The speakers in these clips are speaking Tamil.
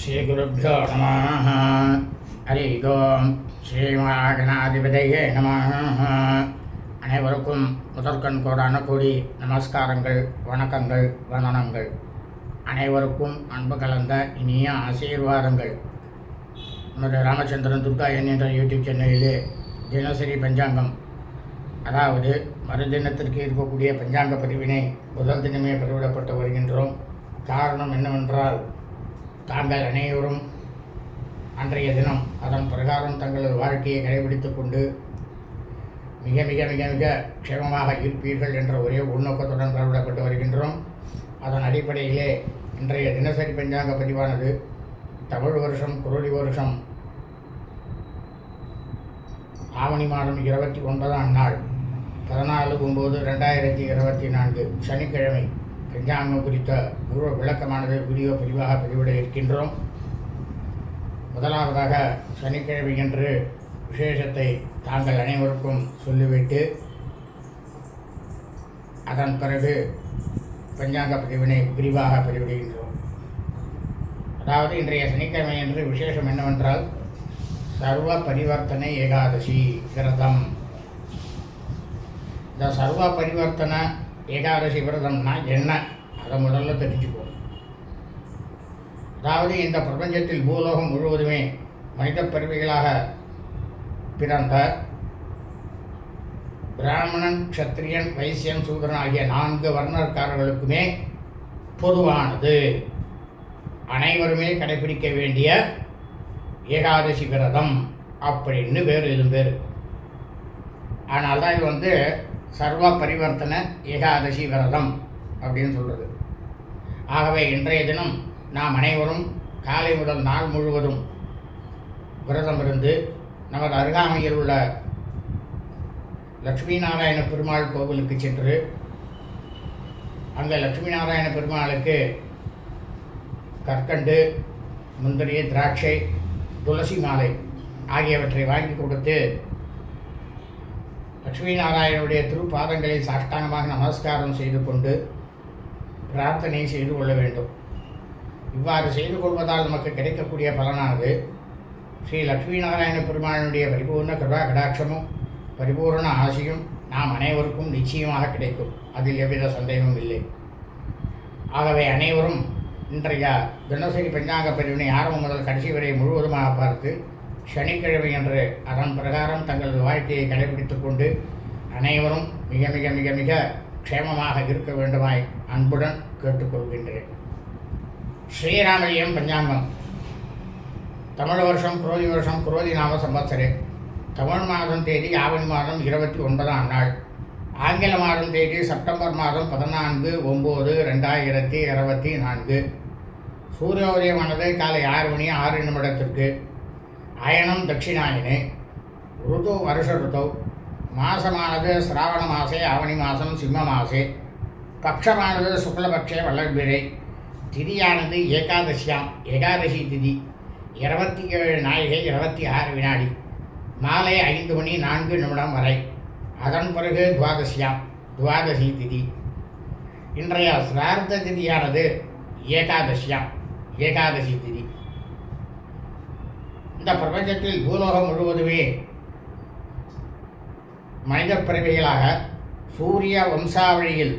ஸ்ரீகுருப்போ நம ஹரி ஓம் ஸ்ரீமகாகணாதிபதியே நம அனைவருக்கும் முதற்கண் கோடான கோடி நமஸ்காரங்கள் வணக்கங்கள் வந்தனங்கள். அனைவருக்கும் அன்பு கலந்த இனிய ஆசீர்வாதங்கள். நமது ராமச்சந்திரன் துர்கா என்கின்ற யூடியூப் சேனலிலே தினசரி பஞ்சாங்கம். அதாவது மறுதினத்திற்கு இருக்கக்கூடிய பஞ்சாங்க பதிவினை முதல் தினமே பதிவிடப்பட்டு வருகின்றோம். காரணம் என்னவென்றால் தாங்கள் அனைவரும் அன்றைய தினம் அதன் பிரகாரம் தங்களது வாழ்க்கையை கடைபிடித்து கொண்டு மிக மிக மிக மிக க்ஷேமமாக இருப்பீர்கள் என்ற ஒரே உள்நோக்கத்துடன் பதிவிடப்பட்டு வருகின்றோம். அதன் அடிப்படையிலே இன்றைய தினசரி பஞ்சாங்க பதிவானது தமிழ் வருஷம் குரோடி வருஷம் ஆவணி மாதம் இருபத்தி ஒன்பதாம் நாள் பதினாலு ஒம்பது ரெண்டாயிரத்தி இருபத்தி நான்கு சனிக்கிழமை. பஞ்சாங்கம் குறித்த முழு விளக்கமானது வீடியோ பதிவாக பதிவிட இருக்கின்றோம். முதலாவதாக சனிக்கிழமையன்று விசேஷத்தை தாங்கள் அனைவருக்கும் சொல்லிவிட்டு அதன் பிறகு பஞ்சாங்க பதிவினை விரிவாக பதிவிடுகின்றோம். அதாவது இன்றைய சனிக்கிழமை என்று விசேஷம் என்னவென்றால் சர்வ பரிவர்த்தனை ஏகாதசி விரதம். இந்த சர்வ பரிவர்த்தனை ஏகாதசி விரதம்னா என்ன? அதை முதல்ல தெரிஞ்சுக்குவோம் அதாவது இந்த பிரபஞ்சத்தில் பூலோகம் முழுவதுமே மனித பிறவிகளாக பிறந்த பிராமணன் க்ஷத்திரியன் வைசியன் சூதரன் ஆகிய நான்கு வர்ணக்காரர்களுக்குமே பொதுவானது. அனைவருமே கடைபிடிக்க வேண்டிய ஏகாதசி விரதம் அப்படின்னு வேறு இது பேர் ஆனால் தான் இது வந்து சர்வ பரிவர்த்தன ஏகாதசி விரதம் அப்படின்னு சொல்கிறது ஆகவே இன்றைய தினம் நாம் அனைவரும் காலை முதல் நாள் முழுவதும் விரதம் இருந்து நமது அருகாமையில் உள்ள லட்சுமி நாராயண பெருமாள் கோவிலுக்கு சென்று அங்கே லட்சுமி நாராயண பெருமாளுக்கு கற்கண்டு முந்திரி திராட்சை துளசி மாலை ஆகியவற்றை வாங்கி கொடுத்து லக்ஷ்மி நாராயணனுடைய திருப்பாதங்களை சாஷ்டாங்கமாக நமஸ்காரம் செய்து கொண்டு பிரார்த்தனை செய்து கொள்ள வேண்டும். இவ்வாறு செய்து கொள்வதால் நமக்கு கிடைக்கக்கூடிய பலனானது ஸ்ரீ லக்ஷ்மி நாராயண பெருமானுடைய பரிபூர்ண கிருபா கடாட்சமும் பரிபூர்ண ஆசையும் நாம் அனைவருக்கும் நிச்சயமாக கிடைக்கும். அதில் எவ்வித சந்தேகமும் இல்லை. ஆகவே அனைவரும் இன்றைய தினசரி பஞ்சாங்க பிரிவினை ஆரம்பம் முதல் கடைசி வரை முழுவதுமாக பார்த்து சனிக்கிழமை என்று அதன் பிரகாரம் தங்களது வாழ்க்கையை கடைபிடித்து கொண்டு அனைவரும் மிக மிக மிக மிக க்ஷேமமாக இருக்க வேண்டுமாய் அன்புடன் கேட்டுக்கொள்கின்றேன். ஸ்ரீராமலியம் பஞ்சாங்கம். தமிழ் வருஷம் குரோதி வருஷம் குரோதி நாம சம்பத்சரே தமிழ் மாதம் தேதி ஆவணி மாதம் இருபத்தி ஒன்பதாம் நாள். ஆங்கில மாதம் தேதி செப்டம்பர் மாதம் பதினான்கு ஒம்பது ரெண்டாயிரத்தி இருபத்தி நான்கு. சூரியோதயமானது காலை ஆறு மணி ஆறு நிமிடத்திற்கு. அயனம் தட்சிணாயினே. ருது வருஷ ருதௌ. மாசமானது சிராவண மாசே ஆவணி மாதம் சிம்ம மாசே. பக்ஷமானது சுக்லபக்ஷே வல்லபிரை திதியானது ஏகாதசியாம் ஏகாதசி திதி. இருபத்தி ஏழு நாழிகை இருபத்தி ஆறு வினாடி. மாலை ஐந்து மணி நான்கு நிமிடம் வரை. அதன் பிறகு துவாதசியாம் துவாதசி திதி. இன்றைய சிரார்த்த திதியானது ஏகாதசியாம் ஏகாதசி திதி. இந்த பிரபஞ்சத்தில் பூலோகம் முழுவதுமே மனித பிறவிகளாக சூரிய வம்சாவளியில்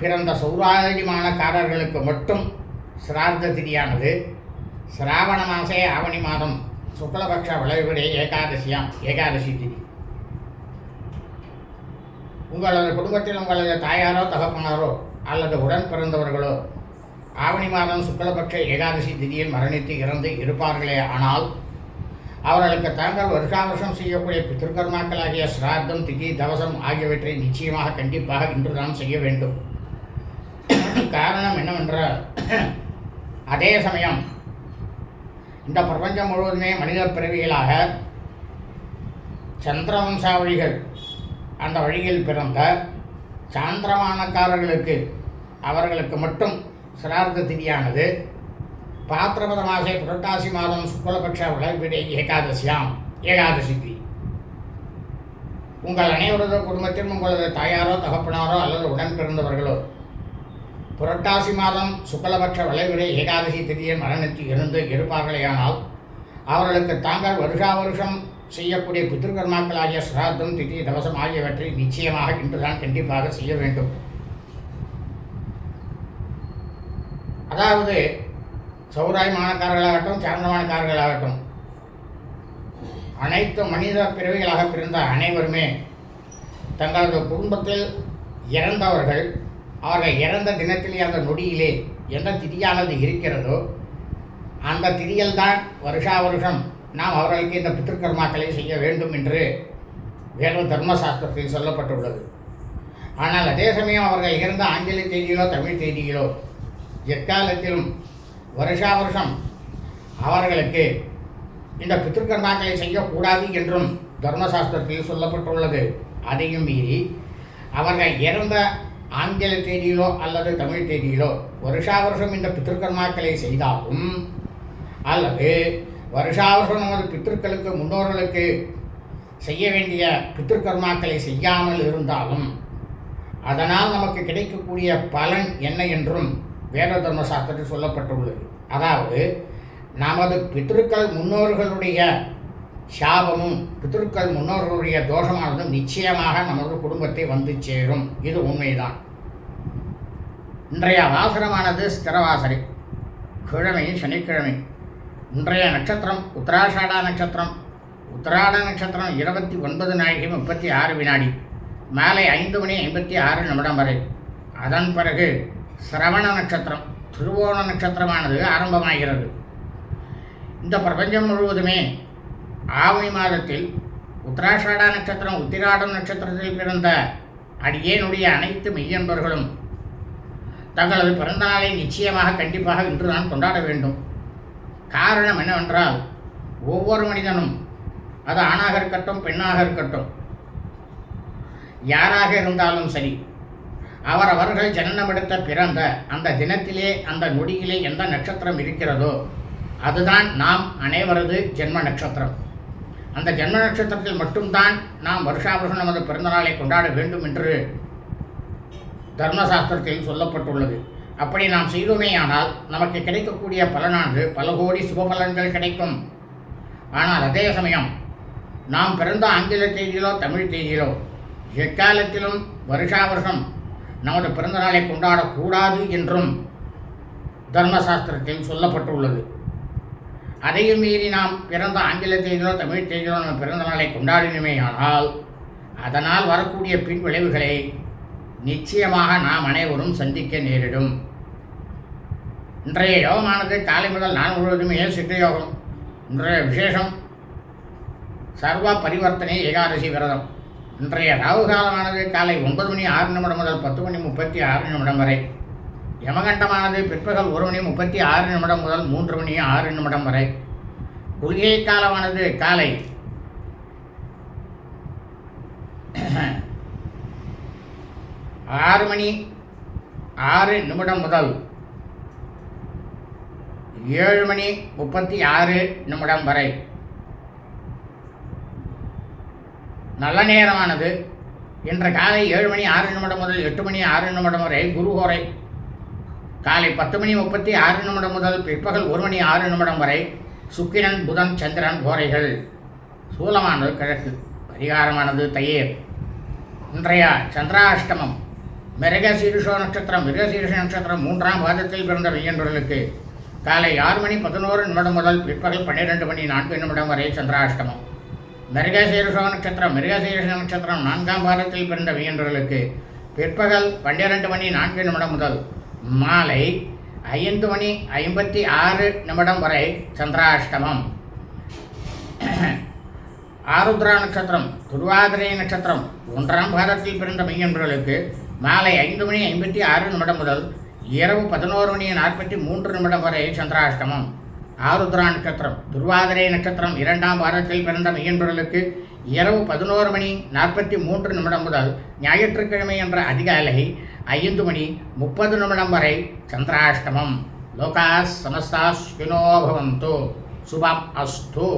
பிறந்த சௌராஜிமானக்காரர்களுக்கு மட்டும் சிரார்த்த திதியானது. சிராவண மாசே ஆவணி மாதம் சுக்லபக்ஷ விளைவுடைய ஏகாதசியாம் ஏகாதசி திதி. உங்களது குடும்பத்தில் உங்களது தாயாரோ தகப்பனாரோ அல்லது உடன் பிறந்தவர்களோ ஆவணி மாதம் சுக்லபக்ஷ ஏகாதசி திதியில் மரணித்து இறந்து இருப்பார்களே ஆனால் அவர்களுக்கு தாங்கள் வருஷா வருஷம் செய்யக்கூடிய பித்திருக்கர்மாக்களாகிய சிராத்தம் திதி தவசம் ஆகியவற்றை நிச்சயமாக கண்டிப்பாக இன்றுதான் செய்ய வேண்டும். காரணம் என்னவென்றால் அதே சமயம் இந்த பிரபஞ்சம் முழுவதுமே மனித பிறவிகளாக சந்திரவம்சாவழிகள் அந்த வழியில் பிறந்த சாந்திரமானக்காரர்களுக்கு அவர்களுக்கு மட்டும் சிரார்த்த திதியானது பாத்திரபத மாசே புரட்டாசி மாதம் சுக்லபக்ஷ வளர்பிடை ஏகாதசியாம். ஏகாதசி திதி உங்கள் அனைவரது குடும்பத்திலும் உங்களது தாயாரோ தகப்பனாரோ அல்லது உடன் பிறந்தவர்களோ புரட்டாசி மாதம் சுக்லபக்ஷ வளைவிடை ஏகாதசி திதியின் மரணத்தில் இருந்து இருப்பார்களேயானால் அவர்களுக்கு தாங்கள் வருஷா வருஷம் செய்யக்கூடிய பித்திருக்கர்மாக்களாகிய சிராத்தம் திதி தவசம் ஆகியவற்றை நிச்சயமாக இன்றுதான் கண்டிப்பாக செய்ய வேண்டும். அதாவது சௌராயமானக்காரர்களாகட்டும் சாந்தமானக்காரர்களாகட்டும் அனைத்து மனித பிறவிகளாக பிறந்த அனைவருமே தங்களது குடும்பத்தில் இறந்தவர்கள் அவர்கள் இறந்த தினத்திலே அந்த நொடியிலே எந்த திதியானது இருக்கிறதோ அந்த திதியில்தான் வருஷா வருஷம் நாம் அவர்களுக்கு இந்த பித்திருக்கர்மாக்களை செய்ய வேண்டும் என்று வேத தர்மசாஸ்திரத்தில் சொல்லப்பட்டுள்ளது. ஆனால் அதே சமயம் அவர்கள் இறந்த ஆங்கில தேதியிலோ தமிழ் தேதியிலோ எக்காலத்திலும் வருஷா வருஷம் அவர்களுக்கு இந்த பித்திருக்கர்மாக்களை செய்யக்கூடாது என்றும் தர்மசாஸ்திரத்தில் சொல்லப்பட்டுள்ளது. அதையும் மீறி அவர்கள் இறந்த ஆங்கில தேதியிலோ அல்லது தமிழ் தேதியிலோ வருஷா வருஷம் இந்த பித்திருக்கர்மாக்களை செய்தாலும் அல்லது வருஷா வருஷம் நமது பித்திருக்களுக்கு முன்னோர்களுக்கு செய்ய வேண்டிய பித்திருக்கர்மாக்களை செய்யாமல் இருந்தாலும் அதனால் நமக்கு கிடைக்கக்கூடிய பலன் என்ன என்றும் வேத தர்ம சாஸ்திரத்தில் சொல்லப்பட்டுள்ளது. அதாவது நமது பித்திருக்கள் முன்னோர்களுடைய சாபமும் பித்திருக்கள் முன்னோர்களுடைய தோஷமானதும் நிச்சயமாக நமது குடும்பத்தை வந்து சேரும். இது உண்மைதான். இன்றைய வாசனமானது ஸ்திரவாசரி கிழமை சனிக்கிழமை. இன்றைய நட்சத்திரம் உத்தராஷாடா நட்சத்திரம். உத்தராட நட்சத்திரம் இருபத்தி ஒன்பது நாழிகை முப்பத்தி ஆறு வினாடி. மாலை ஐந்து மணி ஐம்பத்தி ஆறு நிமிடம் வரை. அதன் பிறகு சிரவண நட்சத்திரம் திருவோண நட்சத்திரமானது ஆரம்பமாகிறது. இந்த பிரபஞ்சம் முழுவதுமே ஆவணி மாதத்தில் உத்தராஷாடா நட்சத்திரம் உத்திராடம் நட்சத்திரத்தில் பிறந்த அடியேனுடைய அனைத்து மெய்யன்பர்களும் தங்களது பிறந்த நாளை நிச்சயமாக கண்டிப்பாக இன்று நான் கொண்டாட வேண்டும். காரணம் என்னவென்றால் ஒவ்வொரு மனிதனும் அது ஆணாக இருக்கட்டும் பெண்ணாக இருக்கட்டும் யாராக இருந்தாலும் சரி அவரவர்கள் ஜனனமெடுத்த பிறந்த அந்த தினத்திலே அந்த நொடியிலே எந்த நட்சத்திரம் இருக்கிறதோ அதுதான் நாம் அனைவரது ஜென்ம நட்சத்திரம். அந்த ஜென்ம நட்சத்திரத்தில் மட்டும்தான் நாம் வருஷா வருஷம் நமது பிறந்தநாளை கொண்டாட வேண்டும் என்று தர்மசாஸ்திரத்தில் சொல்லப்பட்டுள்ளது. அப்படி நாம் செய்தோமேயானால் நமக்கு கிடைக்கக்கூடிய பலனானது பல கோடி சுப பலன்கள் கிடைக்கும். ஆனால் அதே சமயம் நாம் பிறந்த ஆங்கில தேதியிலோ தமிழ் தேதியிலோ எக்காலத்திலும் வருஷா வருஷம் நமது பிறந்த நாளை கொண்டாடக்கூடாது என்றும் தர்மசாஸ்திரத்தில் சொல்லப்பட்டுள்ளது. அதையும் மீறி நாம் பிறந்த ஆங்கில தேதியிலோ தமிழ் தேதியிலோ நம்ம பிறந்த நாளை கொண்டாடினமேயானால் அதனால் வரக்கூடிய பின் விளைவுகளை நிச்சயமாக நாம் அனைவரும் சந்திக்க நேரிடும். இன்றைய யோகமானது காலை முதல் நான் முழுவதுமே சித்த யோகம். இன்றைய விசேஷம் சர்வ பரிவர்த்தனை ஏகாதசி விரதம். இன்றைய ராகு காலமானது காலை ஒன்பது மணி ஆறு நிமிடம் முதல் பத்து மணி முப்பத்தி ஆறு நிமிடம் வரை. யமகண்டமானது பிற்பகல் ஒரு மணி முப்பத்தி ஆறு நிமிடம் முதல் மூன்று மணி ஆறு நிமிடம் வரை. குளிகை காலமானது காலை ஆறு மணி ஆறு நிமிடம் முதல் ஏழு மணி முப்பத்தி ஆறு நிமிடம் வரை. நல்ல நேரமானது. இன்று காலை ஏழு மணி ஆறு நிமிடம் முதல் எட்டு மணி ஆறு நிமிடம் வரை குருஹோரை காலை பத்து மணி முப்பத்தி ஆறு நிமிடம் முதல் பிற்பகல் ஒரு மணி ஆறு நிமிடம் வரை சுக்கிரன் புதன் சந்திரன் கோரைகள். சூலமானது கிழக்கு. பரிகாரமானது தயிர். இன்றைய சந்திராஷ்டமம். மிருகசீரிஷோ நட்சத்திரம் மிருகசீரிஷ நட்சத்திரம் மூன்றாம் பாதத்தில் பிறந்த மெய்யன்பர்களுக்கு காலை ஆறு மணி பதினோரு நிமிடம் முதல் பிற்பகல் பன்னிரெண்டு மணி நான்கு நிமிடம் வரை சந்திராஷ்டமம். மிருகசீரிஷோ நட்சத்திரம் மிருகசீரிஷ நட்சத்திரம் நான்காம் பாதத்தில் பிறந்த வியன்றர்களுக்கு பிற்பகல் பன்னிரெண்டு மணி நான்கு நிமிடம் முதல் மாலை ஐந்து மணி ஐம்பத்தி ஆறு நிமிடம் வரை சந்திராஷ்டமம். ஆருத்ரா நட்சத்திரம் துருவாதிரை நட்சத்திரம் ஒன்றாம் பாதத்தில் பிறந்த மெய்யன்பர்களுக்கு மாலை ஐந்து மணி ஐம்பத்தி ஆறு நிமிடம் முதல் இரவு பதினோரு மணி நாற்பத்தி மூன்று நிமிடம் வரை சந்திராஷ்டமம். ஆருத்ரா நட்சத்திரம் துர்வாதிரை நட்சத்திரம் இரண்டாம் வாரத்தில் பிறந்த மெய்யன்பர்களுக்கு இரவு பதினோரு மணி நாற்பத்தி மூன்று நிமிடம் முதல் ஞாயிற்றுக்கிழமை என்ற அதிகாலை ஐந்து மணி முப்பது நிமிடம் வரை சந்திராஷ்டமம். லோகா சமஸ்தா சுகினோ சுபம் அஸ்து.